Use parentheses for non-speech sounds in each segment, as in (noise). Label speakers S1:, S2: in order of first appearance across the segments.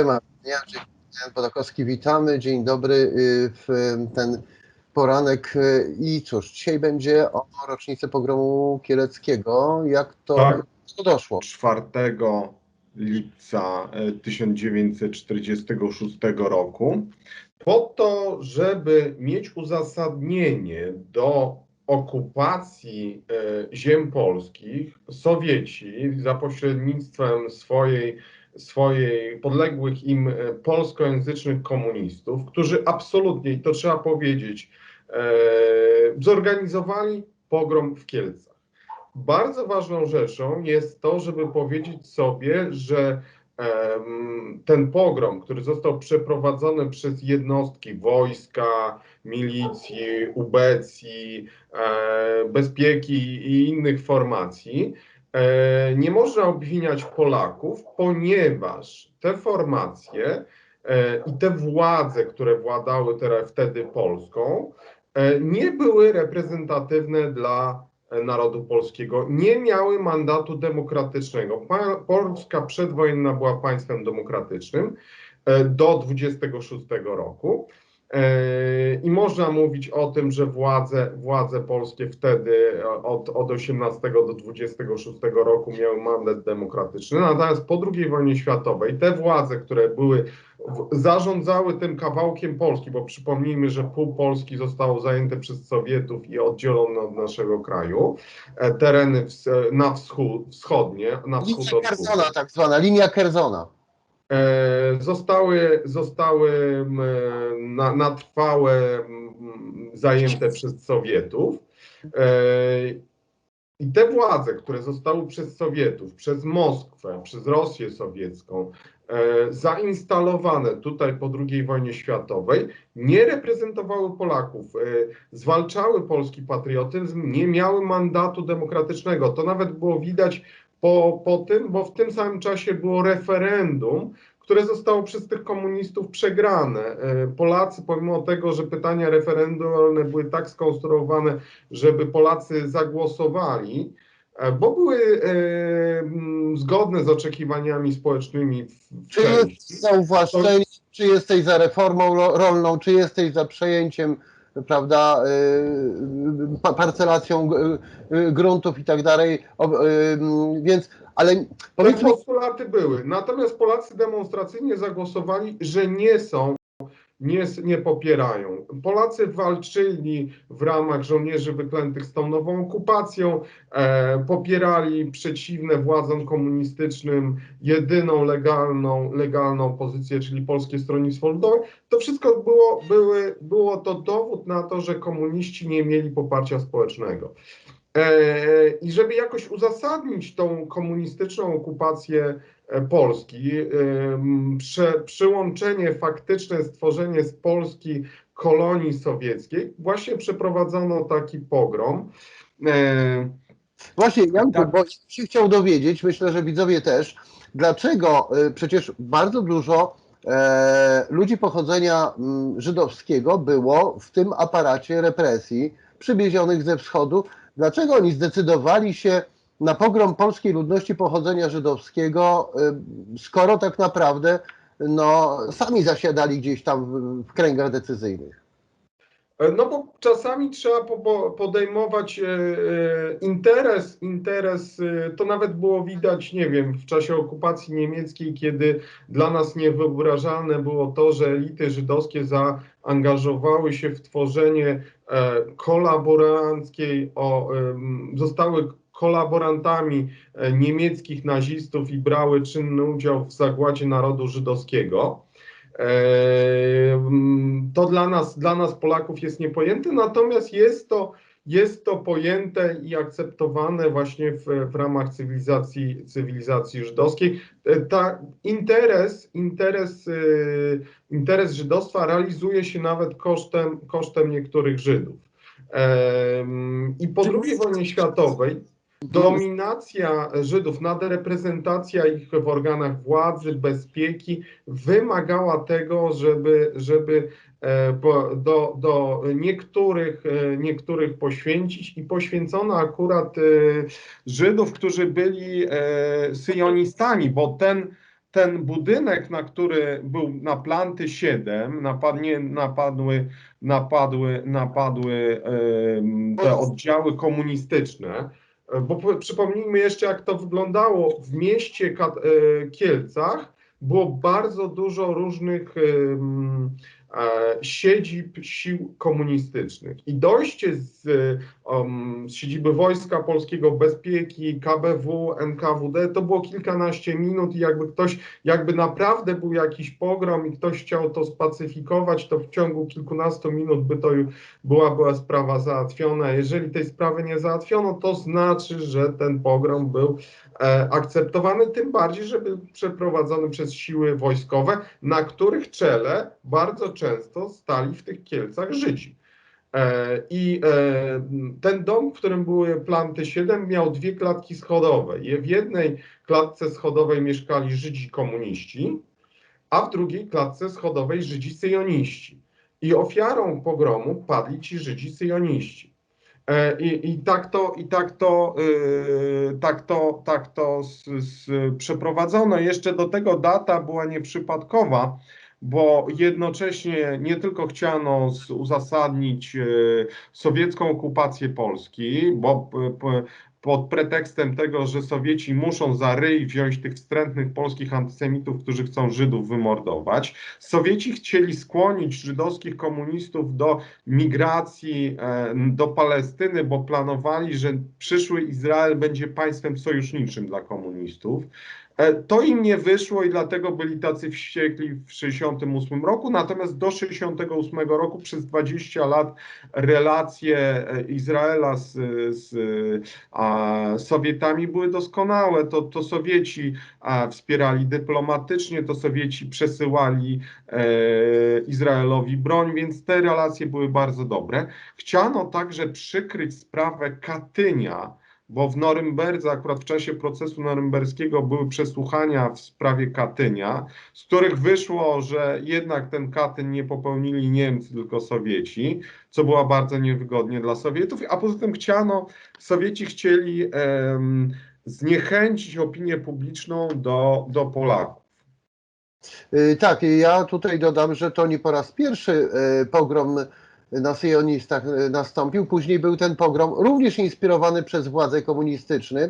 S1: temat dnia. Podakowski, witamy. Dzień dobry y, w ten poranek. y, I cóż, dzisiaj będzie o rocznicę pogromu kieleckiego. Jak to,
S2: Tak.
S1: doszło?
S2: 4 lipca e, 1946 roku, po to, żeby mieć uzasadnienie do okupacji e, ziem polskich, Sowieci za pośrednictwem swojej, swojej podległych im e, polskojęzycznych komunistów, którzy absolutnie, i to trzeba powiedzieć, e, zorganizowali pogrom w Kielcach. Bardzo ważną rzeczą jest to, żeby powiedzieć sobie, że ten pogrom, który został przeprowadzony przez jednostki wojska, milicji, ubecji, e, bezpieki i innych formacji, nie można obwiniać Polaków, ponieważ te formacje e, i te władze, które władały wtedy Polską, e, nie były reprezentatywne dla narodu polskiego nie miały mandatu demokratycznego. Polska przedwojenna była państwem demokratycznym e, do 26 roku. E, I można mówić o tym, że władze, władze polskie wtedy od, od 18 do 26 roku miały mandat demokratyczny. Natomiast po II wojnie światowej te władze, które były w- zarządzały tym kawałkiem Polski, bo przypomnijmy, że pół Polski zostało zajęte przez Sowietów i oddzielone od naszego kraju, e, tereny ws- na wschód, wschodnie, na wschód
S1: Linia
S2: od
S1: Kerzona, tak zwana linia Kerzona.
S2: E, zostały, zostały na, na trwałe zajęte przez Sowietów. E, I te władze, które zostały przez Sowietów, przez Moskwę, przez Rosję sowiecką, e, zainstalowane tutaj po II wojnie światowej, nie reprezentowały Polaków, zwalczały polski patriotyzm, nie miały mandatu demokratycznego. To nawet było widać po, po tym, bo w tym samym czasie było referendum, które zostało przez tych komunistów przegrane. E, Polacy, pomimo tego, że pytania referendalne były tak skonstruowane, żeby Polacy zagłosowali, e, bo były e, zgodne z oczekiwaniami społecznymi
S1: Czy
S2: części.
S1: jest za uwłaszczenie, czy jesteś za reformą ro- rolną, czy jesteś za przejęciem prawda, y, pa- parcelacją y, gruntów i tak dalej. Y, Więc, ale
S2: Te
S1: powiedzmy,
S2: postulaty były. Natomiast Polacy demonstracyjnie zagłosowali, że nie są, nie, nie popierają. Polacy walczyli w ramach żołnierzy wyklętych z tą nową okupacją, e, popierali przeciwne władzom komunistycznym jedyną legalną, legalną pozycję, czyli Polskie Stronnictwo Ludowe. To wszystko było, były, było to dowód na to, że komuniści nie mieli poparcia społecznego. E, I żeby jakoś uzasadnić tą komunistyczną okupację Polski, em, prze, przyłączenie faktyczne, stworzenie z Polski kolonii sowieckiej, właśnie przeprowadzono taki pogrom. E,
S1: Właśnie, Janku,
S2: Tak.
S1: bo się chciał dowiedzieć, myślę, że widzowie też, dlaczego y, przecież bardzo dużo e, ludzi pochodzenia mm, żydowskiego było w tym aparacie represji przywiezionych ze wschodu. Dlaczego oni zdecydowali się na pogrom polskiej ludności pochodzenia żydowskiego, y, skoro tak naprawdę no, sami zasiadali gdzieś tam w, kręgach decyzyjnych?
S2: No bo czasami trzeba po- po- podejmować e, e, interes, interes, e, to nawet było widać, nie wiem, w czasie okupacji niemieckiej, kiedy dla nas niewyobrażalne było to, że elity żydowskie zaangażowały się w tworzenie kolaboranckiej, o, zostały kolaborantami e, niemieckich nazistów i brały czynny udział w zagładzie narodu żydowskiego. Ehm, To dla nas, dla nas Polaków jest niepojęte, natomiast jest to, jest to pojęte i akceptowane właśnie w, w ramach cywilizacji, cywilizacji żydowskiej. E, Ta interes, interes, interes żydostwa realizuje się nawet kosztem, kosztem niektórych Żydów. Em, I po II wojnie światowej dominacja Żydów, nadreprezentacja ich w organach władzy, bezpieki wymagała tego, żeby, żeby e, do, do niektórych, e, niektórych poświęcić i poświęcono akurat e, Żydów, którzy byli syjonistami, bo ten ten budynek, na który był na planty 7, napadnie, napadły, napadły, napadły te oddziały komunistyczne. E, Bo po- przypomnijmy jeszcze, jak to wyglądało w mieście e, Kielcach. Było bardzo dużo różnych em, e, siedzib sił komunistycznych. I dojście z, z siedziby Wojska Polskiego Bezpieki, KBW, NKWD to było kilkanaście minut i jakby ktoś, jakby naprawdę był jakiś pogrom i ktoś chciał to spacyfikować, to w ciągu kilkunastu minut by to była, była sprawa załatwiona. Jeżeli tej sprawy nie załatwiono, to znaczy, że ten pogrom był e, akceptowany, tym bardziej, że był przeprowadzony przez siły wojskowe, na których czele bardzo często stali w tych Kielcach Żydzi. E, I e, ten dom, w którym były planty 7, miał dwie klatki schodowe. W jednej klatce schodowej mieszkali Żydzi komuniści, a w drugiej klatce schodowej Żydzi syjoniści. I ofiarą pogromu padli ci Żydzi syjoniści. E, I, i tak to, i tak to, yy, tak to, tak to z, z, przeprowadzono. Jeszcze do tego data była nieprzypadkowa, bo jednocześnie nie tylko chciano uzasadnić e, sowiecką okupację Polski, bo pod pretekstem tego, że Sowieci muszą za ryj wziąć tych wstrętnych polskich antysemitów, którzy chcą Żydów wymordować. Sowieci chcieli skłonić żydowskich komunistów do migracji e, do Palestyny, bo planowali, że przyszły Izrael będzie państwem sojuszniczym dla komunistów. E, To im nie wyszło i dlatego byli tacy wściekli w 1968 roku. Natomiast do 1968 roku przez 20 lat relacje e, Izraela z, z a, Sowietami były doskonałe. To, to Sowieci a, wspierali dyplomatycznie, to Sowieci przesyłali e, Izraelowi broń, więc te relacje były bardzo dobre. Chciano także przykryć sprawę Katynia bo w Norymberdze, akurat w czasie procesu norymberskiego, były przesłuchania w sprawie Katynia, z których wyszło, że jednak ten Katyn nie popełnili Niemcy, tylko Sowieci, co było bardzo niewygodnie dla Sowietów, a poza tym chciano, Sowieci chcieli em, zniechęcić opinię publiczną do, do Polaków.
S1: Y, Tak, ja tutaj dodam, że to nie po raz pierwszy y, pogrom na syjonistach y, nastąpił. Później był ten pogrom również inspirowany przez władze komunistyczne. E,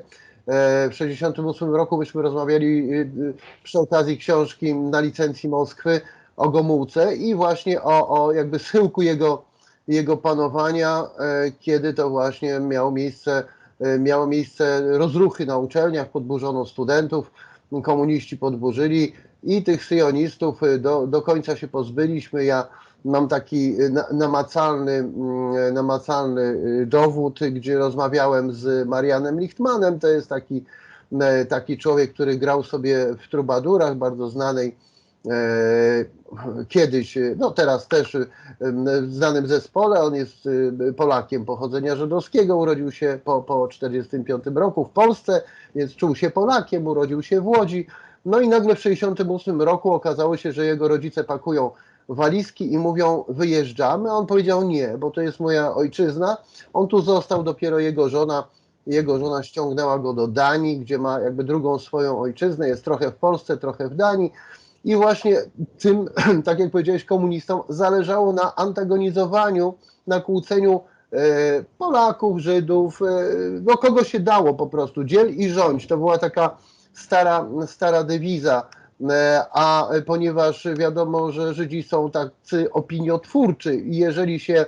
S1: W 1968 roku myśmy rozmawiali y, przy okazji książki na licencji Moskwy o Gomułce i właśnie o, o jakby schyłku jego, jego panowania, e, kiedy to właśnie miało miejsce, e, miało miejsce rozruchy na uczelniach, podburzono studentów, komuniści podburzyli i tych syjonistów do, do końca się pozbyliśmy. Ja mam taki y, na- namacalny, mm, namacalny y, dowód, y, gdzie rozmawiałem z Marianem Lichtmanem. To jest taki, taki człowiek, który grał sobie w trubadurach, bardzo znanej kiedyś, y, no teraz też y, w znanym zespole. On jest y, Polakiem pochodzenia żydowskiego, urodził się po, po 1945 roku w Polsce, więc czuł się Polakiem, urodził się w Łodzi. No i nagle w 1968 roku okazało się, że jego rodzice pakują walizki i mówią wyjeżdżamy, on powiedział nie, bo to jest moja ojczyzna. On tu został, dopiero jego żona, jego żona ściągnęła go do Danii, gdzie ma jakby drugą swoją ojczyznę, jest trochę w Polsce, trochę w Danii. I właśnie tym, (clears throat) tak jak powiedziałeś, komunistom zależało na antagonizowaniu, na kłóceniu e, Polaków, Żydów, e, no kogo się dało po prostu, dziel i rządź. To była taka stara, stara dewiza. E, A ponieważ wiadomo, że Żydzi są tacy opiniotwórczy i jeżeli się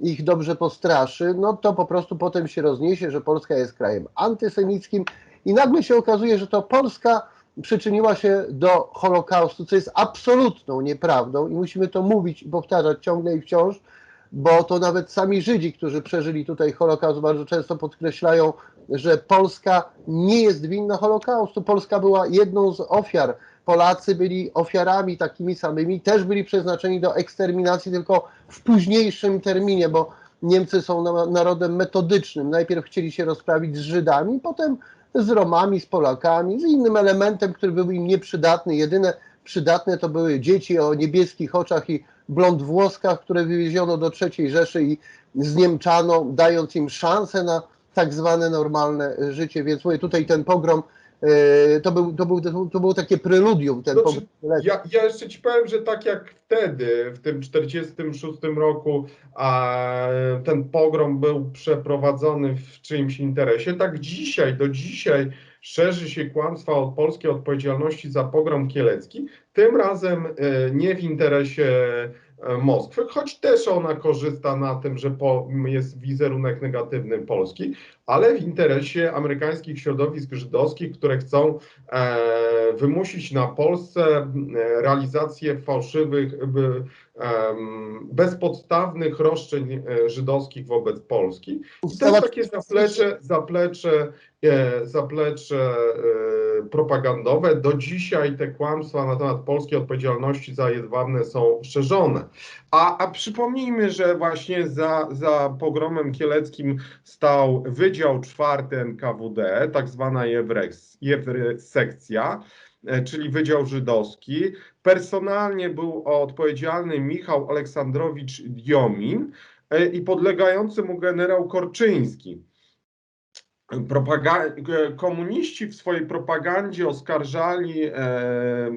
S1: ich dobrze postraszy, no to po prostu potem się rozniesie, że Polska jest krajem antysemickim i nagle się okazuje, że to Polska przyczyniła się do Holokaustu, co jest absolutną nieprawdą i musimy to mówić i powtarzać ciągle i wciąż, bo to nawet sami Żydzi, którzy przeżyli tutaj Holokaust, bardzo często podkreślają, że Polska nie jest winna Holokaustu. Polska była jedną z ofiar. Polacy byli ofiarami takimi samymi, też byli przeznaczeni do eksterminacji, tylko w późniejszym terminie, bo Niemcy są na- narodem metodycznym. Najpierw chcieli się rozprawić z Żydami, potem z Romami, z Polakami, z innym elementem, który był im nieprzydatny. Jedyne przydatne to były dzieci o niebieskich oczach i blond włoskach, które wywieziono do III Rzeszy i zniemczano, dając im szansę na tak zwane normalne życie. Więc mówię, tutaj ten pogrom to był, to był, to było takie preludium, ten
S2: Znaczy. Ja, ja jeszcze ci powiem, że tak jak wtedy, w tym 46 roku, a ten pogrom był przeprowadzony w czyimś interesie, tak dzisiaj, do dzisiaj szerzy się kłamstwa od polskiej odpowiedzialności za pogrom kielecki, tym razem e, nie w interesie e, Moskwy, choć też ona korzysta na tym, że po, jest wizerunek negatywny Polski, ale w interesie amerykańskich środowisk żydowskich, które chcą e, wymusić na Polsce e, realizację fałszywych, e, em, bezpodstawnych roszczeń e, żydowskich wobec Polski. I to jest takie zaplecze, zaplecze, e, zaplecze e, propagandowe. Do dzisiaj te kłamstwa na temat polskiej odpowiedzialności za jedwabne są szerzone. A, a przypomnijmy, że właśnie za, za pogromem kieleckim stał Wydział czwarty NKWD, tak zwana Jewresekcja, e, czyli Wydział Żydowski. Personalnie był odpowiedzialny Michał Aleksandrowicz Diomin e, i podlegający mu generał Korczyński. Propaga- e, komuniści w swojej propagandzie oskarżali, e,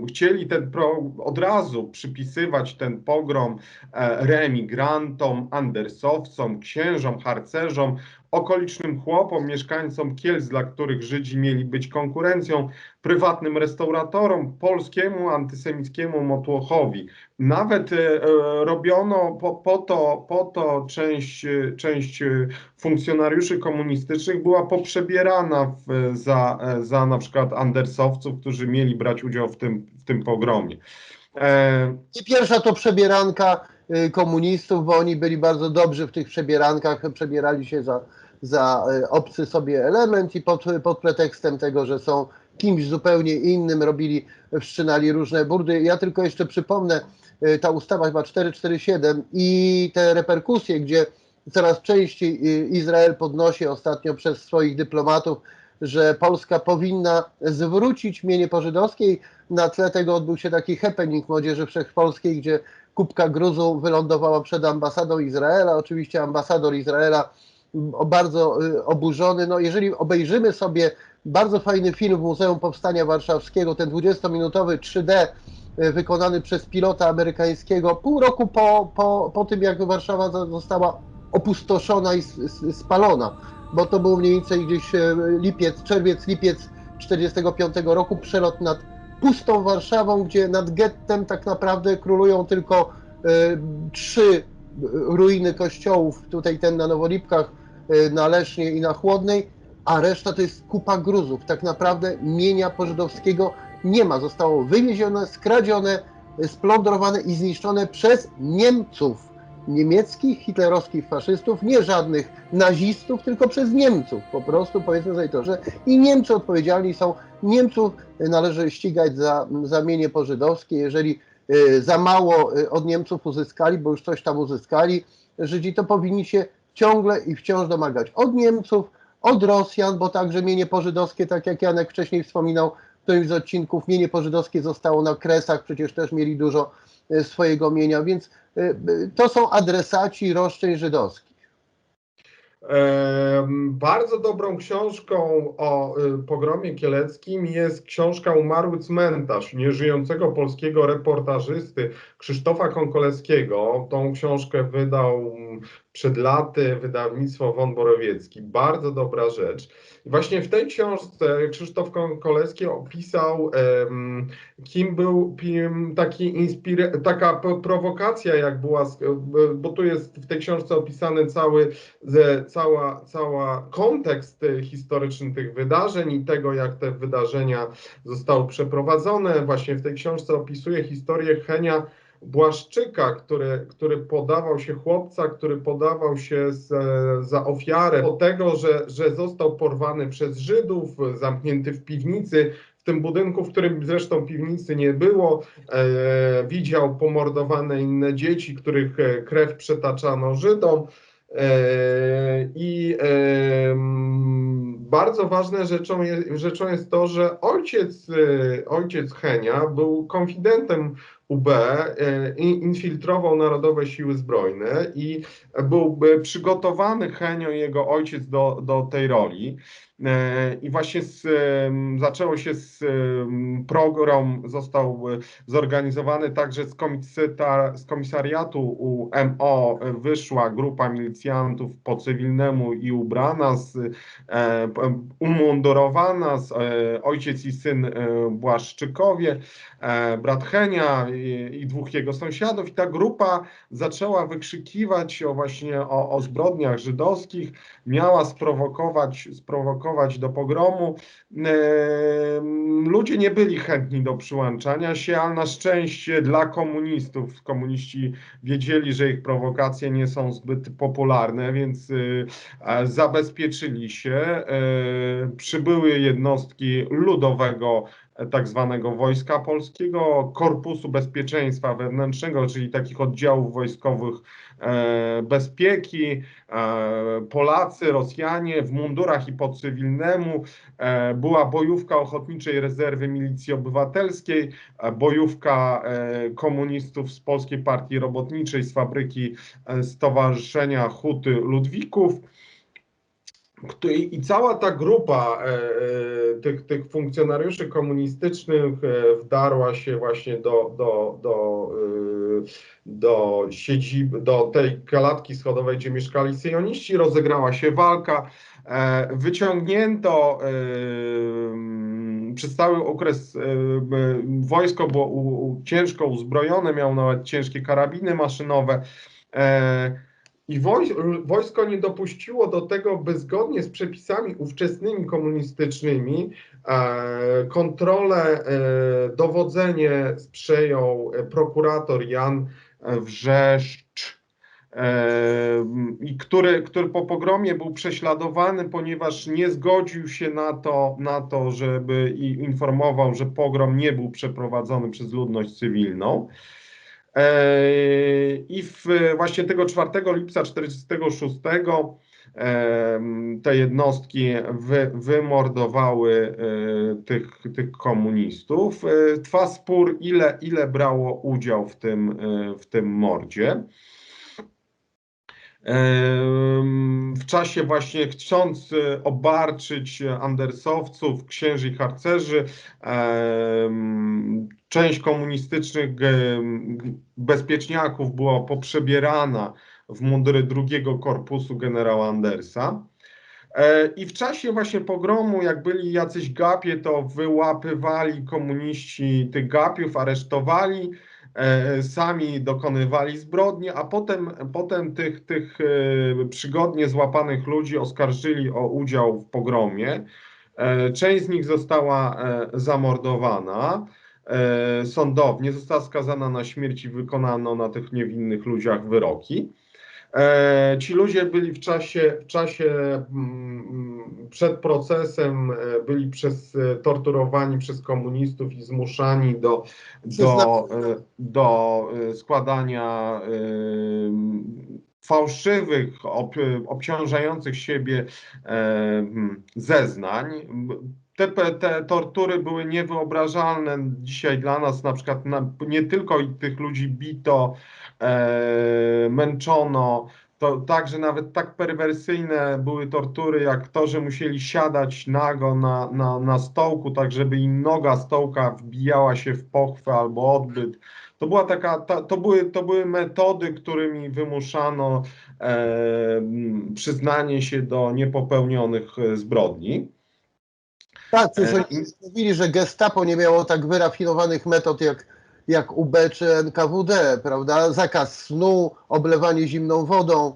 S2: chcieli ten pro, od razu przypisywać ten pogrom e, reemigrantom, andersowcom, księżom, harcerzom, okolicznym chłopom, mieszkańcom Kielc, dla których Żydzi mieli być konkurencją, prywatnym restauratorom, polskiemu antysemickiemu motłochowi. Nawet e, robiono po, po, to, po to część, e, część e, funkcjonariuszy komunistycznych była poprzebierana w, za, e, za na przykład andersowców, którzy mieli brać udział w tym, w tym pogromie. E,
S1: I pierwsza to przebieranka komunistów, bo oni byli bardzo dobrzy w tych przebierankach, przebierali się za, za y, obcy sobie element i pod, pod pretekstem tego, że są kimś zupełnie innym, robili, wszczynali różne burdy. Ja tylko jeszcze przypomnę, y, ta ustawa chyba 447 i te reperkusje, gdzie coraz częściej y, Izrael podnosi ostatnio przez swoich dyplomatów, że Polska powinna zwrócić mienie pożydowskiej. Na tle tego odbył się taki happening Młodzieży Wszechpolskiej, gdzie kubka gruzu wylądowała przed ambasadą Izraela. Oczywiście ambasador Izraela bardzo y, oburzony. No, jeżeli obejrzymy sobie bardzo fajny film w Muzeum Powstania Warszawskiego, ten 20-minutowy 3D y, wykonany przez pilota amerykańskiego pół roku po, po, po tym, jak Warszawa za- została opustoszona i spalona, bo to był mniej więcej gdzieś e, lipiec, czerwiec, lipiec 45 roku, przelot nad pustą Warszawą, gdzie nad gettem tak naprawdę królują tylko e, trzy ruiny kościołów, tutaj ten na Nowolipkach, e, na Lesznie i na Chłodnej, a reszta to jest kupa gruzów. Tak naprawdę mienia pożydowskiego nie ma. Zostało wywiezione, skradzione, e, splądrowane i zniszczone przez Niemców. Niemieckich, hitlerowskich faszystów, nie żadnych nazistów, tylko przez Niemców. Po prostu powiedzmy sobie to, że i Niemcy odpowiedzialni są. Niemców należy ścigać za, za mienie pożydowskie. Jeżeli y, za mało y, od Niemców uzyskali, bo już coś tam uzyskali, Żydzi to powinni się ciągle i wciąż domagać od Niemców, od Rosjan, bo także mienie pożydowskie, tak jak Janek wcześniej wspominał w którymś z odcinków, mienie pożydowskie zostało na Kresach, przecież też mieli dużo y, swojego mienia, więc to są adresaci roszczeń żydowskich.
S2: Bardzo dobrą książką o y, pogromie kieleckim jest książka Umarły cmentarz nieżyjącego polskiego reportażysty Krzysztofa Konkoleskiego. Tą książkę wydał mm, przed laty wydawnictwo Won Borowiecki. Bardzo dobra rzecz. I właśnie w tej książce Krzysztof Konkoleski opisał, em, kim był kim, taki inspira- taka prowokacja, jak była, z- bo tu jest w tej książce opisany cały cała, cała kontekst y, historyczny tych wydarzeń i tego, jak te wydarzenia zostały przeprowadzone. Właśnie w tej książce opisuje historię Henia Błaszczyka, który, który podawał się chłopca, który podawał się z, za ofiarę do tego, że, że został porwany przez Żydów, zamknięty w piwnicy, w tym budynku, w którym zresztą piwnicy nie było, e, widział pomordowane inne dzieci, których e, krew przetaczano Żydom. E, I em, bardzo ważne rzeczą rzeczą jest to, że ojciec, e, ojciec Henia był konfidentem UB e, in- infiltrował Narodowe Siły Zbrojne i był e, przygotowany Henio i jego ojciec do, do tej roli. E, I właśnie z, em, zaczęło się z program, został e, zorganizowany także z, komisyta, z komisariatu UMO wyszła grupa milicjantów po cywilnemu i ubrana, z, e, umundurowana, z, e, ojciec i syn e, Błaszczykowie, e, brat Henia i, dwóch jego sąsiadów i ta grupa zaczęła wykrzykiwać o właśnie o, o zbrodniach żydowskich, miała sprowokować, sprowokować do pogromu. Ludzie nie byli chętni do przyłączania się, ale na szczęście dla komunistów, komuniści wiedzieli, że ich prowokacje nie są zbyt popularne, więc y, zabezpieczyli się. E, Przybyły jednostki ludowego tak zwanego Wojska Polskiego, Korpusu Bezpieczeństwa Wewnętrznego, czyli takich oddziałów wojskowych e, bezpieki, e, Polacy, Rosjanie w mundurach i po cywilnemu, e, była bojówka Ochotniczej Rezerwy Milicji Obywatelskiej, e, bojówka e, komunistów z Polskiej Partii Robotniczej, z fabryki e, Stowarzyszenia Huty Ludwików. I cała ta grupa e, e, tych, tych funkcjonariuszy komunistycznych e, wdarła się właśnie do, do, do, do siedziby, do tej klatki schodowej, gdzie mieszkali syjoniści, rozegrała się walka, wyciągnięto przez cały okres wojsko było ciężko uzbrojone, miało nawet ciężkie karabiny maszynowe. I woj, wojsko nie dopuściło do tego, by zgodnie z przepisami ówczesnymi komunistycznymi e, kontrolę, e, dowodzenie przejął e, prokurator Jan Wrzeszcz, i który, który po pogromie był prześladowany, ponieważ nie zgodził się na to, na to, żeby informował, że pogrom nie był przeprowadzony przez ludność cywilną. E, I w, właśnie tego 4 lipca 1946 te jednostki wy, wymordowały e, tych, tych komunistów. E, Trwa spór, ile, ile brało udział w tym, w tym mordzie. W czasie właśnie chcąc e, obarczyć andersowców, księży i harcerzy, część komunistycznych bezpieczniaków była poprzebierana w mundury drugiego korpusu generała Andersa. E, I w czasie właśnie pogromu, jak byli jacyś gapie, to wyłapywali komuniści tych gapiów, aresztowali, sami dokonywali zbrodni, a potem, potem tych, tych e, przygodnie złapanych ludzi oskarżyli o udział w pogromie. E, Część z nich została e, zamordowana e, sądownie, została skazana na śmierć i wykonano na tych niewinnych ludziach wyroki. E, Ci ludzie byli w czasie, w czasie mm, przed procesem, e, byli przez, e, torturowani przez komunistów i zmuszani do, do, do składania fałszywych, ob, obciążających siebie e, mm, zeznań. Te, te tortury były niewyobrażalne dzisiaj dla nas, na przykład na, nie tylko tych ludzi bito, męczono, to także nawet tak perwersyjne były tortury, jak to, że musieli siadać nago na, na, na stołku, tak żeby im noga stołka wbijała się w pochwę albo odbyt. To była taka, ta, to, były, to były metody, którymi wymuszano e, przyznanie się do niepopełnionych e, zbrodni.
S1: Tak, przecież
S2: E,
S1: mówili, że gestapo nie miało tak wyrafinowanych metod jak, jak UB czy NKWD, prawda? Zakaz snu, oblewanie zimną wodą,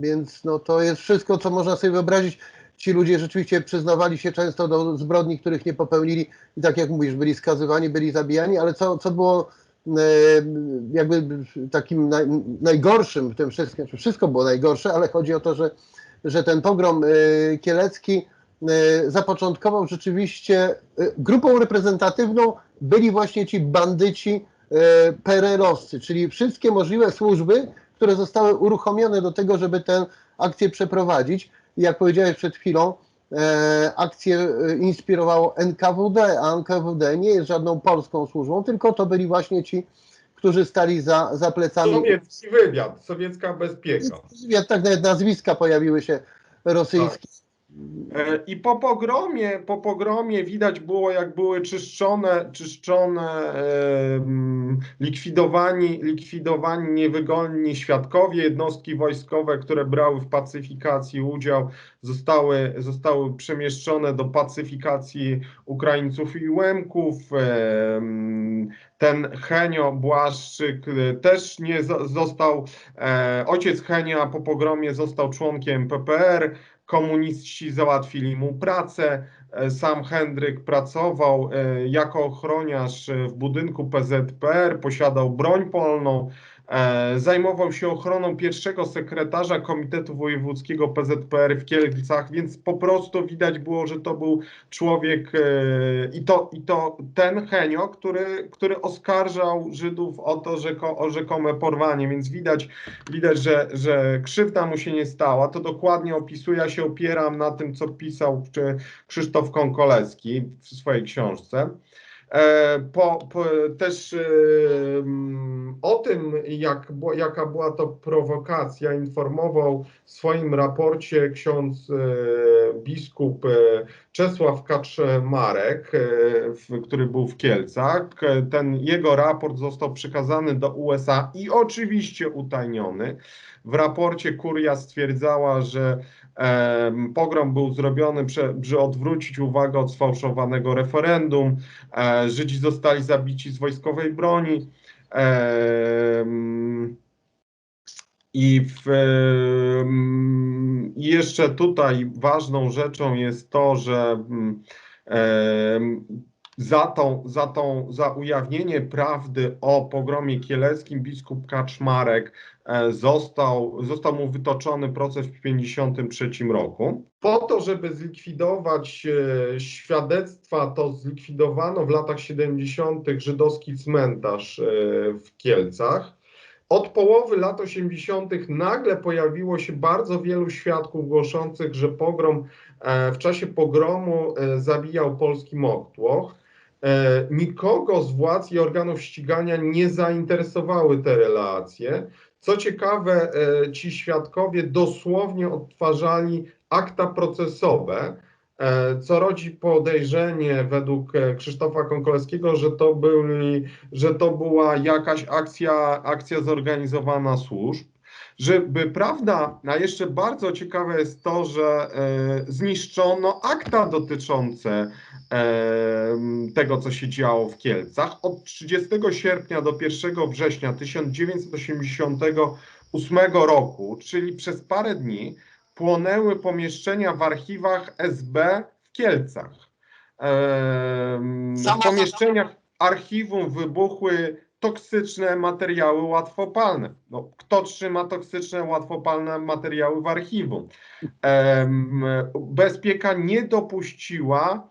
S1: więc no to jest wszystko, co można sobie wyobrazić. Ci ludzie rzeczywiście przyznawali się często do zbrodni, których nie popełnili i tak jak mówisz, byli skazywani, byli zabijani, ale co, co było e, jakby takim naj, najgorszym w tym wszystkim, wszystko było najgorsze, ale chodzi o to, że, że ten pogrom e, kielecki e, zapoczątkował rzeczywiście grupą reprezentatywną byli właśnie ci bandyci e, pererowscy, czyli wszystkie możliwe służby, które zostały uruchomione do tego, żeby tę akcję przeprowadzić. I jak powiedziałeś przed chwilą, e, akcję e, inspirowało NKWD, a NKWD nie jest żadną polską służbą, tylko to byli właśnie ci, którzy stali za, za plecami.
S2: Sowiecki wywiad, sowiecka bezpieka.
S1: Wywiad, tak nawet nazwiska pojawiły się rosyjskie.
S2: E, I po pogromie, po pogromie widać było, jak były czyszczone, czyszczone, e, likwidowani, likwidowani niewygodni świadkowie, jednostki wojskowe, które brały w pacyfikacji udział, zostały, zostały przemieszczone do pacyfikacji Ukraińców i Łemków. E, ten Henio Błaszczyk e, też nie zo- został, e, ojciec Henia po pogromie został członkiem PPR, komuniści załatwili mu pracę. E, Sam Hendryk pracował e, jako ochroniarz e, w budynku PZPR, posiadał broń polną, zajmował się ochroną pierwszego sekretarza Komitetu Wojewódzkiego PZPR w Kielcach, więc po prostu widać było, że to był człowiek e, i to, i to ten Henio, który, który oskarżał Żydów o to, że ko, o rzekome porwanie, więc widać, widać że, że krzywda mu się nie stała. To dokładnie opisuje, ja się opieram na tym, co pisał Krzysztof Konkoleski w swojej książce. E, Po, po, też e, mm, o tym, jak, jaka była to prowokacja, informował w swoim raporcie ksiądz e, biskup Czesław Kaczmarek, który był w Kielcach. Ten jego raport został przekazany do USA i oczywiście utajniony. W raporcie kuria stwierdzała, że pogrom był zrobiony, żeby odwrócić uwagę od sfałszowanego referendum. E, Żydzi zostali zabici z wojskowej broni. I w, jeszcze tutaj ważną rzeczą jest to, że mm, za, tą, za, tą, za ujawnienie prawdy o pogromie kieleckim biskup Kaczmarek e, został, został mu wytoczony proces w 1953 roku. Po to, żeby zlikwidować e, świadectwa, to zlikwidowano w latach 70. żydowski cmentarz e, w Kielcach. Od połowy lat 80. nagle pojawiło się bardzo wielu świadków głoszących, że pogrom w czasie pogromu zabijał polski moktłoch. E, Nikogo z władz i organów ścigania nie zainteresowały te relacje. Co ciekawe, e, ci świadkowie dosłownie odtwarzali akta procesowe, e, co rodzi podejrzenie według Krzysztofa Konkoleskiego, że to, byli, że to była jakaś akcja, akcja zorganizowana służb. Żeby prawda, a jeszcze bardzo ciekawe jest to, że e, zniszczono akta dotyczące em, tego, co się działo w Kielcach. Od 30 sierpnia do 1 września 1988 roku, czyli przez parę dni, płonęły pomieszczenia w archiwach SB w Kielcach.
S1: Sama-
S2: W pomieszczeniach archiwum wybuchły toksyczne materiały łatwopalne. No, kto trzyma toksyczne, łatwopalne materiały w archiwum? Bezpieka nie dopuściła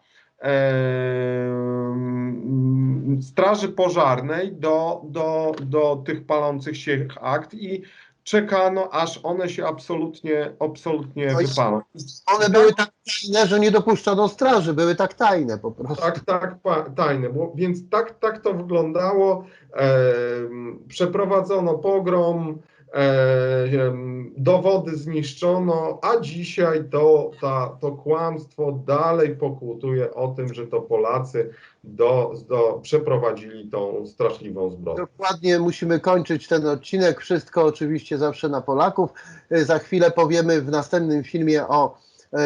S2: Straży Pożarnej do, do, do tych palących się akt i czekano, aż one się absolutnie, absolutnie wypalą.
S1: One były tak tajne, że nie dopuszczono straży, były tak tajne po prostu.
S2: Tak, tak, tajne. Bo, więc tak, tak to wyglądało. Em, przeprowadzono pogrom, dowody zniszczono, a dzisiaj to, ta, to kłamstwo dalej pokłutuje o tym, że to Polacy do, do, przeprowadzili tą straszliwą zbrodnię.
S1: Dokładnie musimy kończyć ten odcinek. Wszystko oczywiście zawsze na Polaków. Y, Za chwilę powiemy w następnym filmie o, y,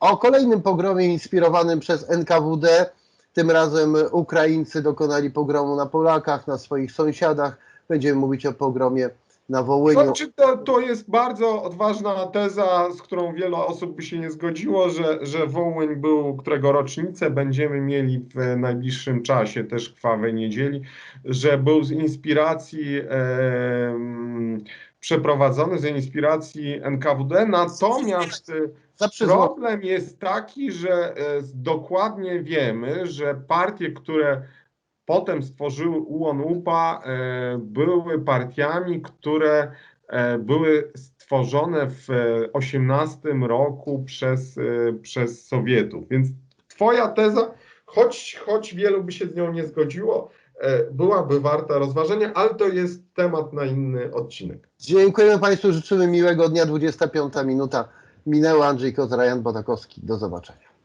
S1: o kolejnym pogromie inspirowanym przez NKWD. Tym razem Ukraińcy dokonali pogromu na Polakach, na swoich sąsiadach. Będziemy mówić o pogromie na Wołyniu.
S2: Znaczy, to, to jest bardzo odważna teza, z którą wiele osób by się nie zgodziło, że, że Wołyń był, którego rocznicę będziemy mieli w najbliższym czasie, też krwawej niedzieli, że był z inspiracji em, przeprowadzony, z inspiracji NKWD, natomiast e, problem jest taki, że e, dokładnie wiemy, że partie, które potem stworzyły UON-UPA, e, były partiami, które e, były stworzone w e, 18 roku przez, e, przez Sowietów. Więc twoja teza, choć, choć wielu by się z nią nie zgodziło, e, byłaby warta rozważenia, ale to jest temat na inny odcinek.
S1: Dziękujemy Państwu, życzymy miłego dnia. 25 minuta minęła. Andrzej Kozrajan, Botakowski. Do zobaczenia.